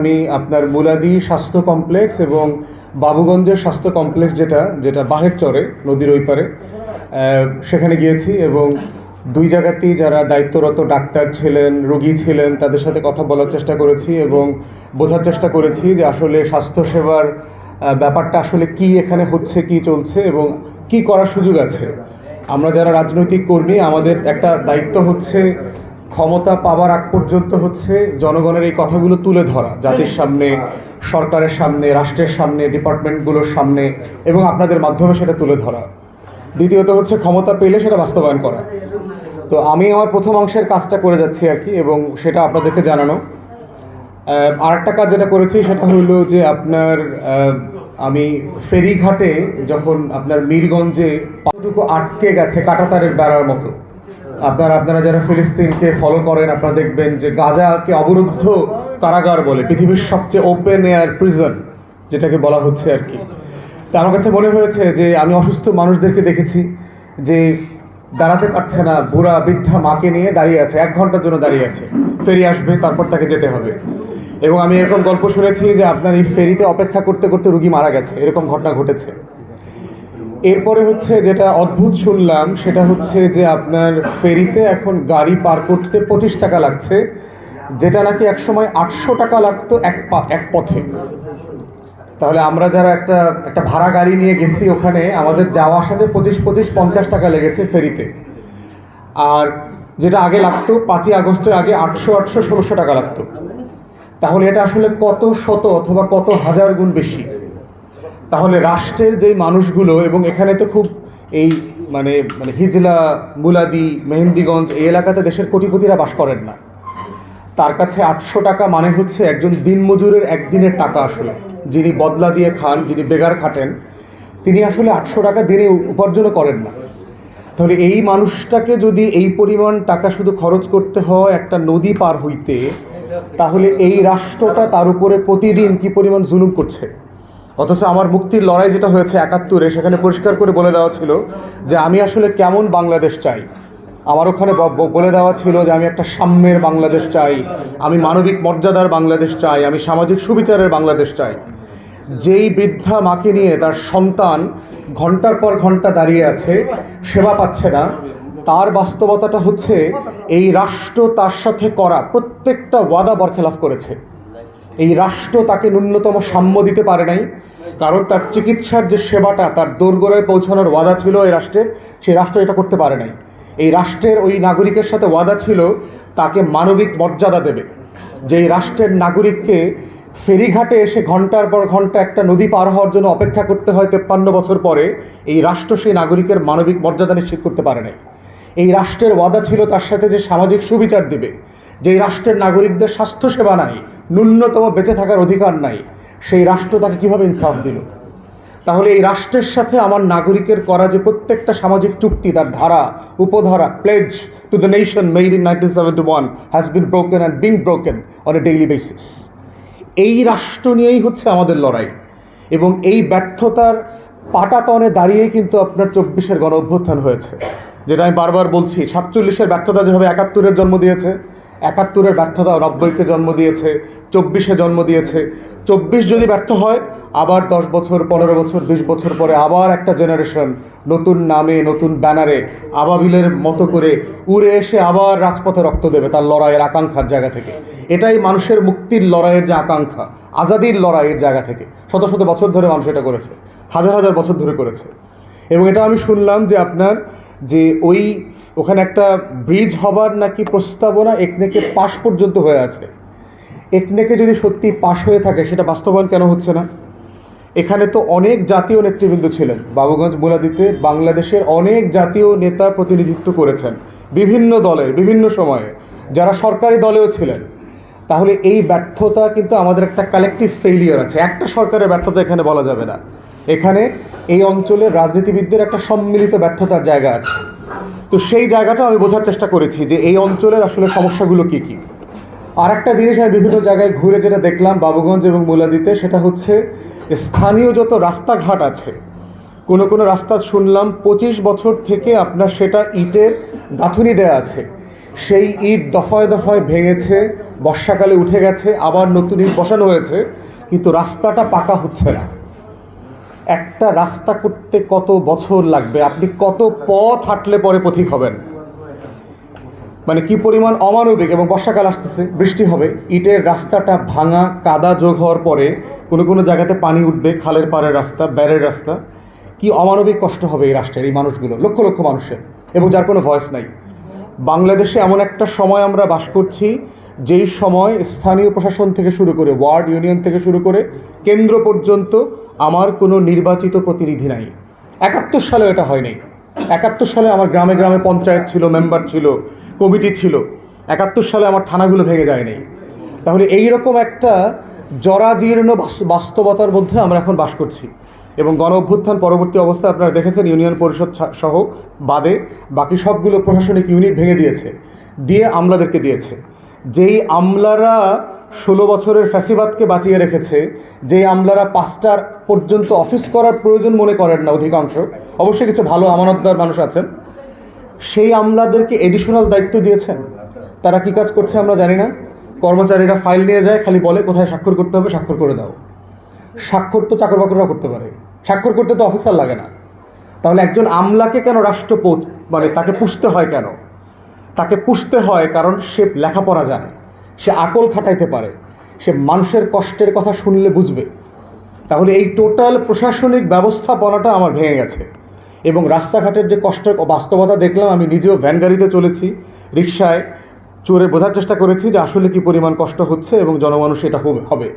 আমি আপনার মুলাদি স্বাস্থ্য কমপ্লেক্স এবং বাবুগঞ্জের স্বাস্থ্য কমপ্লেক্স যেটা যেটা বাহের চরে, নদীর ওই পারে সেখানে গিয়েছি এবং দুই জায়গাতেই যারা দায়িত্বরত ডাক্তার ছিলেন, রোগী ছিলেন, তাদের সাথে কথা বলার চেষ্টা করেছি এবং বোঝার চেষ্টা করেছি যে আসলে স্বাস্থ্যসেবার ব্যাপারটা আসলে কি এখানে হচ্ছে, কি চলছে এবং কি করার সুযোগ আছে। আমরা যারা রাজনৈতিক কর্মী, আমাদের একটা দায়িত্ব হচ্ছে ক্ষমতা পাওয়ার আগ পর্যন্ত হচ্ছে জনগণের এই কথাগুলো তুলে ধরা, জাতির সামনে, সরকারের সামনে, রাষ্ট্রের সামনে, ডিপার্টমেন্টগুলোর সামনে এবং আপনাদের মাধ্যমে সেটা তুলে ধরা। দ্বিতীয়ত হচ্ছে ক্ষমতা পেলে সেটা বাস্তবায়ন করা। তো আমি আমার প্রথম অংশের কাজটা করে যাচ্ছি আর কি এবং সেটা আপনাদেরকে জানানো। আর একটা কাজ যেটা করেছি সেটা হলো যে আপনার আমি ফেরিঘাটে যখন আপনার মীরগঞ্জে পাটুকু আটকে গেছে কাটাতারের বেড়ার মতো আপনারা আপনারা যারা ফিলিস্তিনকে ফলো করেন, আপনারা দেখবেন যে গাজাকে অবরুদ্ধ কারাগার বলে, পৃথিবীর সবচেয়ে ওপেন এয়ার প্রিজন যেটাকে বলা হচ্ছে আর কি। তো আমার কাছে মনে হয়েছে যে আমি অসুস্থ মানুষদেরকে দেখেছি যে দাঁড়াতে পারছে না, বুড়া বৃদ্ধা মাকে নিয়ে দাঁড়িয়ে আছে, এক ঘণ্টার জন্য দাঁড়িয়ে আছে। ফেরি আসবে, তারপর তাকে যেতে হবে। এবং আমি এরকম গল্প শুনেছি যে আপনার এই ফেরিতে অপেক্ষা করতে করতে রুগী মারা গেছে, এরকম ঘটনা ঘটেছে। এরপরে হচ্ছে যেটা অদ্ভুত শুনলাম, সেটা হচ্ছে যে আপনার ফেরিতে এখন গাড়ি পার করতে পঁচিশ টাকা লাগছে, যেটা নাকি একসময় আটশো টাকা লাগতো এক পা, এক পথে। তাহলে আমরা যারা একটা একটা ভাড়া গাড়ি নিয়ে গেছি ওখানে, আমাদের যাওয়া আসাতে পঁচিশ পঁচিশ, পঞ্চাশ টাকা লেগেছে ফেরিতে। আর যেটা আগে লাগতো, পাঁচই আগস্টের আগে আটশো আটশো, ষোলোশো টাকা লাগতো। তাহলে এটা আসলে কত শত অথবা কত হাজার গুণ বেশি? তাহলে রাষ্ট্রের যেই মানুষগুলো, এবং এখানে তো খুব এই মানে মানে হিজলা, মুলাদি, মেহেন্দিগঞ্জ, এই এলাকাতে দেশের কোটিপতিরা বাস করেন না। তার কাছে আটশো টাকা মানে হচ্ছে একজন দিনমজুরের একদিনের টাকা আসলে। যিনি বদলা দিয়ে খান, যিনি বেগার খাটেন, তিনি আসলে আটশো টাকা দিনে উপার্জনও করেন না। তাহলে এই মানুষটাকে যদি এই পরিমাণ টাকা শুধু খরচ করতে হয় একটা নদী পার হইতে, তাহলে এই রাষ্ট্রটা তার উপরে প্রতিদিন কি পরিমাণ জুলুম করছে? অথচ আমার মুক্তির লড়াই যেটা হয়েছে একাত্তরে সেখানে পরিষ্কার করে বলে দেওয়া ছিল যে আমি আসলে কেমন বাংলাদেশ চাই। আমার ওখানে বলে দেওয়া ছিল যে আমি একটা সাম্যের বাংলাদেশ চাই, আমি মানবিক মর্যাদার বাংলাদেশ চাই, আমি সামাজিক সুবিচারের বাংলাদেশ চাই। যেই বৃদ্ধা মাকে নিয়ে তার সন্তান ঘণ্টার পর ঘণ্টা দাঁড়িয়ে আছে, সেবা পাচ্ছে না। তার বাস্তবতাটা হচ্ছে এই রাষ্ট্র তার সাথে করা, প্রত্যেকটা ওয়াদা বরখেলাফ করেছে। এই রাষ্ট্র তাকে ন্যূনতম সাম্য দিতে পারে নাই, কারণ তার চিকিৎসার যে সেবাটা, তার দোরগোড়ায় পৌঁছানোর ওয়াদা ছিল এই রাষ্ট্রের, সেই রাষ্ট্র এটা করতে পারে নাই। এই রাষ্ট্রের ওই নাগরিকের সাথে ওয়াদা ছিল, তাকে মানবিক মর্যাদা দেবে। যেই রাষ্ট্রের নাগরিককে ফেরিঘাটে এসে ঘণ্টার পর ঘণ্টা একটা নদী পার হওয়ার জন্য অপেক্ষা করতে হয় তেপ্পান্ন বছর পরে, এই রাষ্ট্র সেই নাগরিকের মানবিক মর্যাদা নিশ্চিত করতে পারে নাই। এই রাষ্ট্রের ওয়াদা ছিল তার সাথে যে সামাজিক সুবিচার দিবে যেই রাষ্ট্রের নাগরিকদের স্বাস্থ্যসেবা নাই ন্যূনতম বেঁচে থাকার অধিকার নাই। সেই রাষ্ট্র তাকে কীভাবে ইনসাফ দিল? তাহলে এই রাষ্ট্রের সাথে আমার নাগরিকের করা যে প্রত্যেকটা সামাজিক চুক্তি, তার ধারা, উপধারা pledge to the nation made in nineteen seventy one has been broken and being broken on a daily basis এই রাষ্ট্র নিয়েই হচ্ছে আমাদের লড়াই এবং এই ব্যর্থতার পাটাতনে দাঁড়িয়েই কিন্তু আপনার চব্বিশের গণ অভ্যুত্থান হয়েছে। যেটা আমি বারবার বলছি, সাতচল্লিশের ব্যর্থতা যেভাবে একাত্তরের জন্ম দিয়েছে একাত্তরের ব্যর্থতা নব্বইকে জন্ম দিয়েছে, চব্বিশে জন্ম দিয়েছে। চব্বিশ যদি ব্যর্থ হয়, আবার দশ বছর, পনেরো বছর, বিশ বছর পরে আবার একটা জেনারেশন নতুন নামে, নতুন ব্যানারে, আবাবিলের মতো করে উড়ে এসে আবার রাজপথে রক্ত দেবে তার লড়াইয়ের আকাঙ্ক্ষার জায়গা থেকে। এটাই মানুষের মুক্তির লড়াইয়ের যে আকাঙ্ক্ষা, আজাদির লড়াইয়ের জায়গা থেকে। শত শত বছর ধরে মানুষ এটা করেছে, হাজার হাজার বছর ধরে করেছে। এবং এটা আমি শুনলাম যে আপনার যে ওই ওখানে একটা ব্রিজ হবার নাকি প্রস্তাবনা একনেকে পাশ পর্যন্ত হয়ে আছে। একনেকে যদি সত্যি পাশ হয়ে থাকে, সেটা বাস্তবায়ন কেন হচ্ছে না? এখানে তো অনেক জাতীয় নেতৃবৃন্দ ছিলেন। বাবুগঞ্জ মুলাদিতে বাংলাদেশের অনেক জাতীয় নেতা প্রতিনিধিত্ব করেছেন। বিভিন্ন দলের, বিভিন্ন সময়ে। যারা সরকারি দলেও ছিলেন। তাহলে এই ব্যর্থতা কিন্তু আমাদের একটা কালেকটিভ ফেইলিয়ার আছে। একটা সরকারের ব্যর্থতা এখানে বলা যাবে না। এখানে এই অঞ্চলের রাজনীতিবিদদের একটা সম্মিলিত ব্যর্থতার জায়গা আছে। তো সেই জায়গাটা আমি বোঝার চেষ্টা করেছি যে এই অঞ্চলের আসলে সমস্যাগুলো কী কী। আর একটা জিনিস আমি বিভিন্ন জায়গায় ঘুরে যেটা দেখলাম বাবুগঞ্জ এবং মুলাদিতে, সেটা হচ্ছে স্থানীয় যত রাস্তাঘাট আছে, কোনো কোনো রাস্তা শুনলাম পঁচিশ বছর থেকে আপনার সেটা ইটের গাঁথুনি দেয়া আছে। সেই ইট দফায় দফায় ভেঙেছে, বর্ষাকালে উঠে গেছে, আবার নতুন ইট বসানো হয়েছে, কিন্তু রাস্তাটা পাকা হচ্ছে না। একটা রাস্তা করতে কত বছর লাগবে? আপনি কত পথ হাঁটলে পরে পথিক হবেন? মানে কি পরিমাণ অমানবিক? এবং বর্ষাকাল আসতেছে, বৃষ্টি হবে, ইটের রাস্তাটা ভাঙা, কাদা যোগ হওয়ার পরে কোনো কোনো জায়গাতে পানি উঠবে, খালের পাড়ের রাস্তা, ব্যারের রাস্তা। কি অমানবিক কষ্ট হবে এই রাষ্ট্রের, এই মানুষগুলো? লক্ষ লক্ষ মানুষের। এবং যার কোনো ভয়েস নাই। বাংলাদেশে এমন একটা সময় আমরা বাস করছি যেই সময় স্থানীয় প্রশাসন থেকে শুরু করে ওয়ার্ড ইউনিয়ন থেকে শুরু করে কেন্দ্র পর্যন্ত আমার কোনো নির্বাচিত প্রতিনিধি নাই। একাত্তর সালে এটা হয়নি। একাত্তর সালে আমার গ্রামে গ্রামে পঞ্চায়েত ছিল, মেম্বার ছিল, কমিটি ছিল। একাত্তর সালে আমার থানাগুলো ভেঙে যায়নি। তাহলে এই রকম একটা জরাজীর্ণ বাস্তবতার মধ্যে আমরা এখন বাস করছি। এবং গণ অভ্যুত্থান পরবর্তী অবস্থায় আপনারা দেখেছেন, ইউনিয়ন পরিষদ সহ বাদে বাকি সবগুলো প্রশাসনিক ইউনিট ভেঙে দিয়েছে। দিয়ে আমলাদেরকে দিয়েছে। যেই আমলারা ষোলো বছরের ফ্যাসিবাদকে বাঁচিয়ে রেখেছে, যেই আমলারা পাঁচটার পর্যন্ত অফিস করার প্রয়োজন মনে করেন না অধিকাংশ, অবশ্যই কিছু ভালো আমানতদার মানুষ আছেন, সেই আমলাদেরকে এডিশনাল দায়িত্ব দিয়েছেন। তারা কি কাজ করছে আমরা জানি না। কর্মচারীরা ফাইল নিয়ে যায়, খালি বলে কোথায় স্বাক্ষর করতে হবে, স্বাক্ষর করে দাও। স্বাক্ষর তো চাকর বাকররা করতে পারে। স্বাক্ষর করতে তো অফিসার লাগে না। তাহলে একজন আমলাকে কেন রাষ্ট্র পৌঁছ- মানে তাকে পুষতে হয় কেন? তাকে পুষতে হয় কারণ সে লেখাপড়া জানে, সে আকল খাটাইতে পারে, সে মানুষের কষ্টের কথা শুনলে বুঝবে। তাহলে এই টোটাল প্রশাসনিক ব্যবস্থাপনাটা আমার ভেঙে গেছে এবং রাস্তাঘাটের যে কষ্টের বাস্তবতা দেখলাম, আমি নিজেও ভ্যান গাড়িতে চলেছি রিক্সায় চড়ে বোঝার চেষ্টা করেছি যে আসলে কি পরিমাণ কষ্ট হচ্ছে এবং জনমানুষ এটা হবে।